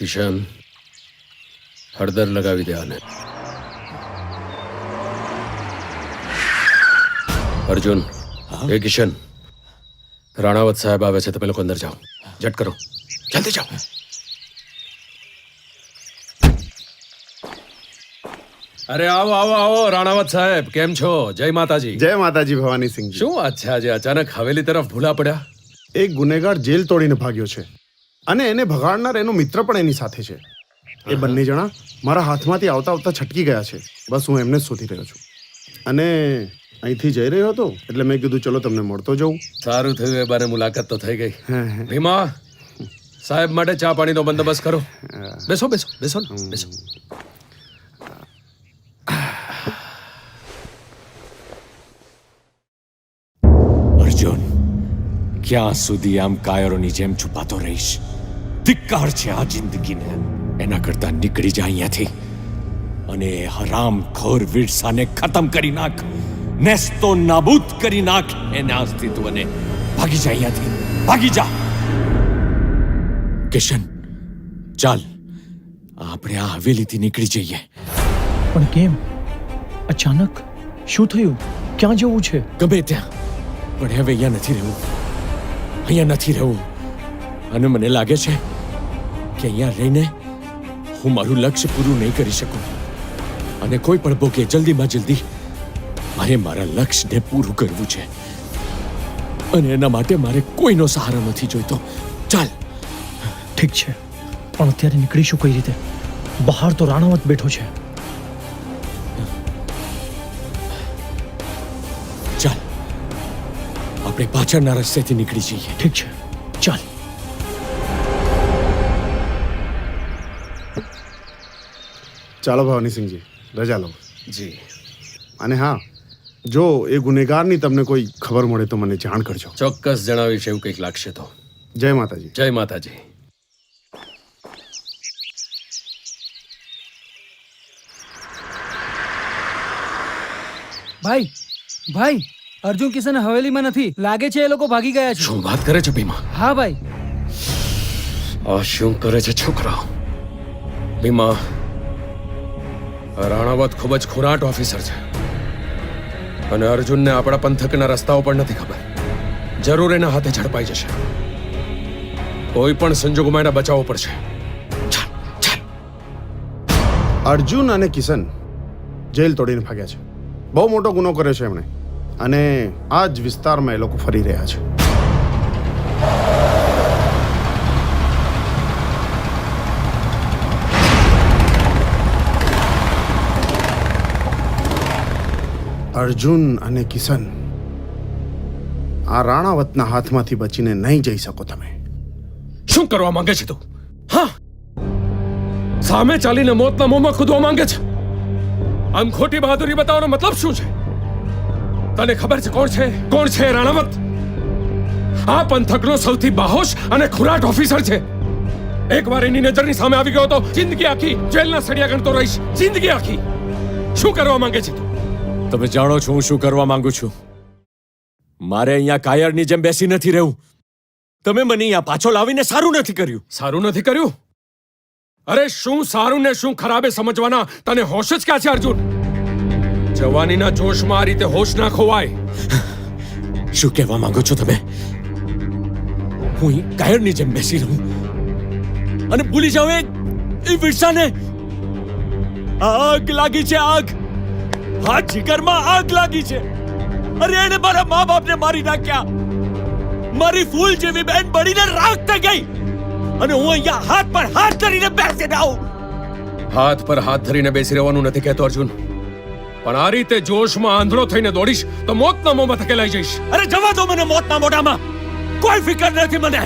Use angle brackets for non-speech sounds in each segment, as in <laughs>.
કિશન હળદર લગાવી દે આને. અર્જુન એ કિશન રાણાવત સાહેબ આવે છે તમે લોકો અંદર જાઓ. જટ કરો. જલ્દી જાઓ. અરે આવો આવો આવો રાણાવત સાહેબ કેમ છો? જય માતાજી. જય માતાજી ભવાની સિંહ શું વાત છે આજે? અચાનક હવેલી તરફ ભૂલા પડ્યા? એક ગુનેગાર જેલ તોડીને ભાગ્યો છે. અને એને ભગાડનાર એનો મિત્ર પણ એની સાથે છે. એ બંને જણા મારા હાથમાંથી આવતા આવતા છટકી ગયા છે. બસ હું એમને જ શોધી રહ્યો છું. અને અહીંથી જઈ રહ્યો હતો એટલે મેં કીધું ચલો તમને મળતો જઉં. સારું થયું એ બારે મુલાકાત તો થઈ ગઈ. ભીમા સાહેબ માટે ચા પાણીનો બંદોબસ્ત કરો. બેસો બેસો બેસો ને, બેસો. અર્જુન ક્યાં સુધી આમ કાયરોની જેમ છુપાતો રહીશ? ધિક્કાર છે આ જિંદગીને. એના કરતા નીકળી જા અહીંયાથી. અને હરામ ખોર વિરસાને ખતમ કરી નાખ. નેસ્તો નાબૂદ કરી નાખ. એના અસ્તિત્વને. ભાગી જા અહીંયાથી. ભાગી જા. કિશન ચાલ. આપણે આ હવેલીથી નીકળી જઈએ. પણ કેમ? અચાનક? શું થયું? ક્યાં જવું છે? ગમે ત્યાં. પણ હવે અહીંયા નથી રહેવું. અહીંયા નથી રહેવું. અને મને લાગે છે કે અહીંયા રહીને હું મારું લક્ષ્ય પૂરું નહીં કરી શકું. અને કોઈ પણ ભોગે જલ્દીમાં જલ્દી મારે મારા લક્ષ્યને પૂરું કરવું છે. અને એના માટે મારે કોઈનો સહારો નથી જોઈતો. ચાલ. ઠીક છે. પણ અત્યારે નીકળીશું કઈ રીતે? બહાર તો રાણાવત બેઠો છે. ચાલ. આપણે પાછળના રસ્તેથી નીકળી જઈએ. ઠીક છે. ચાલ. ચાલો ભવાનીસિંહજી રજા લો. જી. અને હા જો એ ગુનેગારની તમને કોઈ ખબર મળે તો મને જાણ કરજો. ચોક્કસ જણાવીશ એવું કંઈક લાગશે તો. જય માતાજી. જય માતાજી. ભાઈ ભાઈ અર્જુન કિશન હવેલીમાં નથી. લાગે છે એ લોકો ભાગી ગયા છે. શું વાત કરે છે ભીમા? હા ભાઈ. આ શું કરે છે છોકરાઓ? ભીમા રાણાવત ખૂબ જ ખુરાટ ઓફિસર છે. અને અર્જુનને આપણા પંથકના રસ્તાઓ પણ નથી ખબર. જરૂર એના હાથે ઝડપાઈ જશે. કોઈ પણ સંજોગોમાં એના બચાવવો પડશે અર્જુન અને કિશન જેલ તોડીને ભાગ્યા છે. બહુ મોટો ગુનો કર્યો છે એમણે. અને આ જ વિસ્તારમાં એ લોકો ફરી રહ્યા છે. અર્જુન અને કિશન, આ રાણાવતના હાથમાંથી બચીને નહીં જઈ શકો તમે. શું કરવા માંગે છે તું? હા? સામે ચાલીને મોતના મોંમાં કૂદવા માંગે છે? આમ ખોટી બહાદુરી બતાવવાનો મતલબ શું છે? તને ખબર છે કોણ છે? કોણ છે રાણાવત? આ પંથકનો સૌથી બાહોશ અને ખુરાટ ઓફિસર છે. એકવાર એની નજરની સામે આવી ગયો તો જિંદગી આખી જેલના સળિયા ગણતો રહીશ. જિંદગી આખી. શું કરવા માંગે છે તું? તમે જાણો છો હું શું કરવા માંગુ છું. મારે અહીંયા કાયરની જેમ બેસી નથી રહેવું. તમે મને અહીંયા પાછો લાવીને સારું નથી કર્યું. સારું નથી કર્યું? અરે શું સારું ને શું ખરાબે સમજવાના? તને હોશ જ ક્યાં છે અર્જુન? જવાનીના જોશમાં આ રીતે હોશ ના ખોવાય. <sighs> શું કહેવા માંગો છો તમે? હું કાયરની જેમ બેસી રહું. અને ભૂલી એ એ વિરસાને. આગ લાગી છે આગ. હા જીગરમાં આગ લાગી છે. અરે એને મારા મા બાપને મારી નાખ્યા. મારી ફૂલ જેવી બેન બળીને રાખ થઈ ગઈ. અને હું અહીંયા હાથ પર હાથ ધરીને બેસીને આવું હાથ પર હાથ ધરીને બેસી રહેવાનું નથી કહેતો અર્જુન. પણ આ રીતે જોશમાં આંધળો થઈને દોડીશ તો મોતના મોંમાં ધકેલાઈ જઈશ. અરે જવા દો મને મોતના મોઢામાં. કોઈ ફિકર નથી મને.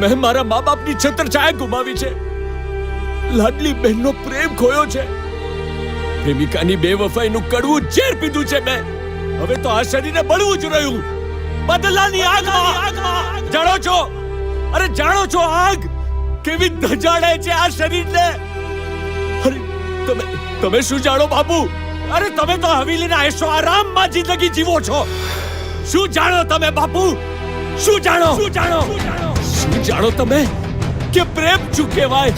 મેં મારા મા બાપની છત્રછાયા ગુમાવી છે. લાડલી બહેનનો પ્રેમ ખોયો છે. પ્રેમિકાની બેવફાઈનું કડવું ઝેર પીધું છે મેં. હવે તો આ શરીરને બળવું જ રહ્યું. બદલાની આગમાં. જાણો છો? અરે જાણો છો આગ? કેવી ધજાડે છે આ શરીરને? અરે, તમે તમે શું જાણો બાપુ? અરે તમે તો હવેલીના એશો આરામમાં જિંદગી જીવો છો. શું જાણો તમે બાપુ? શું જાણો? શું જાણો? શું જાણો તમે? કે પ્રેમ શું કહેવાય?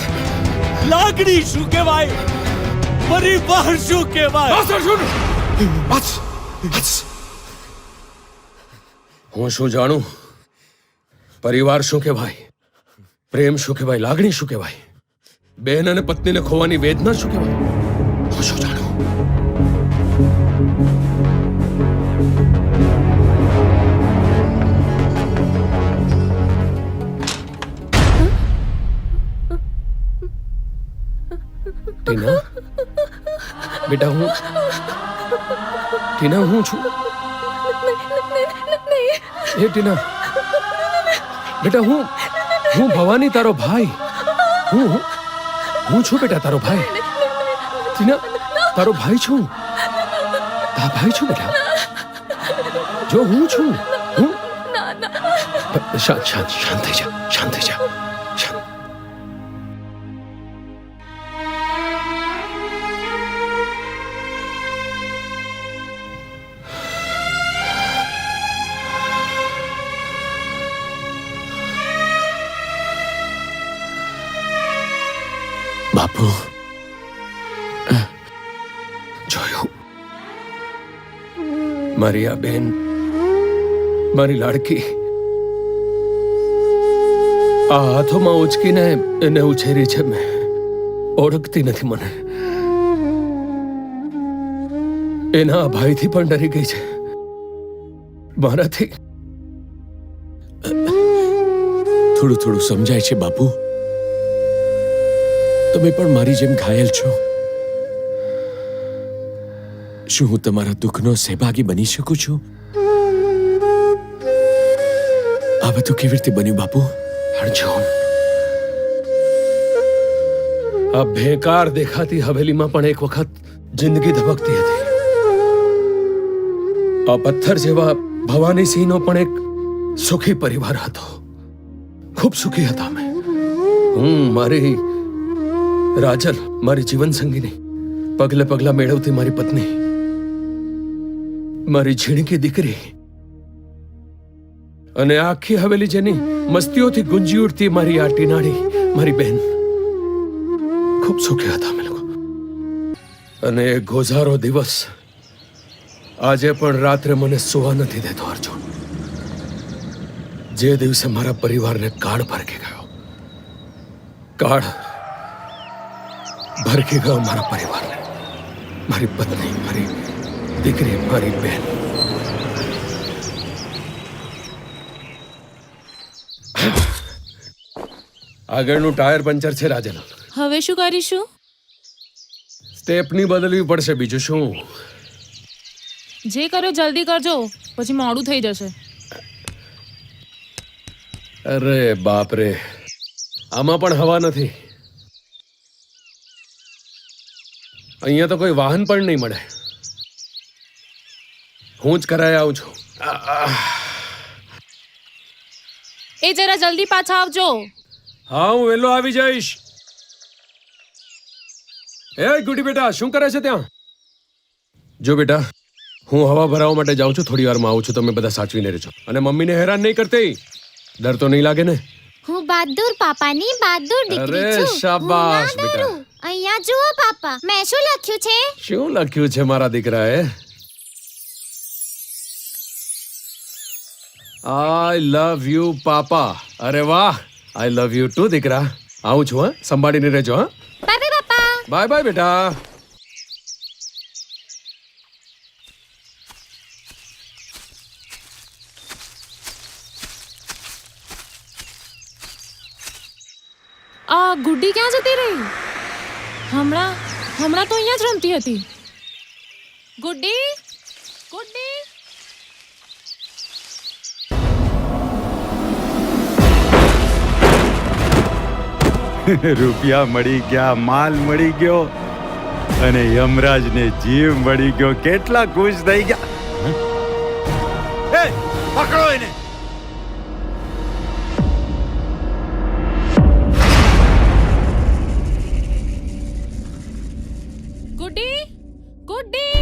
લાગણી શું કહેવાય? પરિવાર શું કહેવાય? બસ અર્જુન બસ બસ હું શું જાણું? પરિવાર શું કહેવાય? પ્રેમ શું કહેવાય? લાગણી શું કહેવાય? બેન અને પત્નીને ખોવાની વેદના શું કહેવાય? બેટા હું ટીના હું છું? એ ટીના બેટા હું હું ભવાની તારો ભાઈ. હું હું છું બેટા તારો ભાઈ. ટીના તારો ભાઈ છું. તા ભાઈ છું બેટા. જો હું છું હું. શાંત શાંત શાંત થઈ જા શાંત મારી આ બેન, મારી લાડકી, આ હાથોમાં ઉચકીને એને ઉછેરી છે મેં. ઓળખતી નથી મને. એના ભાઈથી પણ ડરી ગઈ છે. મારાથી. થોડું થોડું સમજાય છે બાપુ. તમે પણ મારી જેમ ઘાયલ છો. શું હું તમારા દુઃખનો સહભાગી બની શકું છું? આ બધું કેવી રીતે બન્યું, બાપુ? અર્જુન. આ ભેકાર દેખાતી હવેલીમાં પણ એક વખત જિંદગી ધબકતી હતી. આ પથ્થર જેવા ભવાની સિંહનો પણ એક સુખી પરિવાર હતો. ખૂબ સુખી હતા અમે. હું, મારી રાજલ, મારી જીવન સંગીની પગલે પગલા મેળવતી મારી પત્ની. મારી ઝીણકી દીકરી. અને આખી હવેલી જેની મસ્તીઓથી ગુંજી ઉઠતી મારી આ ટીનાળી મારી બહેન ખૂબ સુખી હતા અમે લોકો. અને ગોઝારો દિવસ આજે પણ રાત્રે મને સુવા નથી દેતો, અર્જુન. જે દિવસે મારા પરિવારને કાળ ભરકી ગયો. કાળ ભરકી ગયો મારા પરિવારને. મારી પત્ની, મારી દીકરી મારી બેન. આગળનું ટાયર પંચર છે રાજન. હવે શું કરીશું? સ્ટેપની બદલવી પડશે બીજું શું? જે કર્યો જલ્દી કરજો પછી મોડું થઈ જશે. અરે બાપ રે આમાં પણ હવા નથી. અહીંયા તો કોઈ વાહન પણ નહીં મળે. હું જ કરાય આવું છું. એ જરા જલ્દી પાછા આવજો. હા હું વહેલો આવી જઈશ. એ ગુડી બેટા શું કરે છે ત્યાં? જો બેટા હું હવા ભરાવવા માટે જાઉં છું થોડી વારમાં આવું છું તમે બધા સાચવીને રહેજો. અને મમ્મીને હેરાન નહીં કરતી. ડર તો નહીં લાગે ને? હું બહાદુર પાપાની બહાદુર દીકરી અરે, છું. શાબાશ, હું ના ડરું. અહીંયા જુઓ પાપા. મેં શું લખ્યું છે? શું લખ્યું છે મારા દીકરાએ? આઈ લવ યુ પાપા અરે વાહ આઈ લવ યુ ટુ દીકરા આવું છું હા સંભાળીને રહેજો હા બાય બાય પાપા બાય બાય બેટા આ ગુડ્ડી ક્યાં જતી રહી હમણાં હમણાં તો અહીંયા જ રમતી હતી ગુડ્ડી ગુડ્ડી <laughs> રૂપિયા મળી ગયા માલ મળી ગયો અને યમરાજને જીવ મળી ગયો. કેટલા ખુશ થઈ ગયા. એ પકડો એને. ગુડ્ડી ગુડ્ડી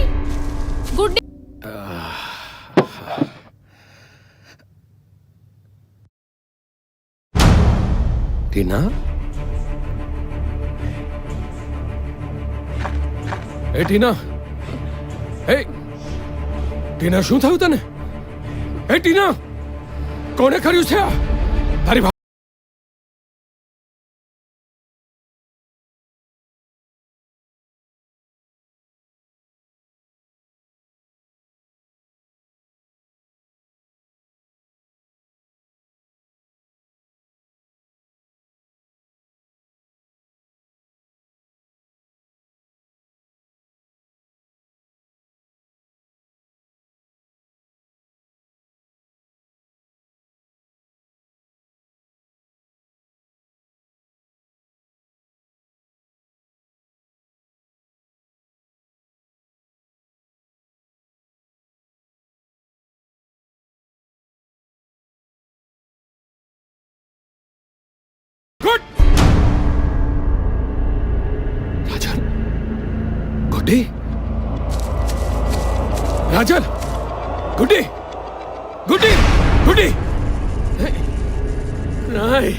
ગુડ્ડી ટીના? એ ટીના. એ ટીના શું થયું તને? એ ટીના. કોને કર્યું છે તારી ભા- ગુડ રાજન ગુડી રાજન ગુડી ગુડી ગુડી નહીં નહીં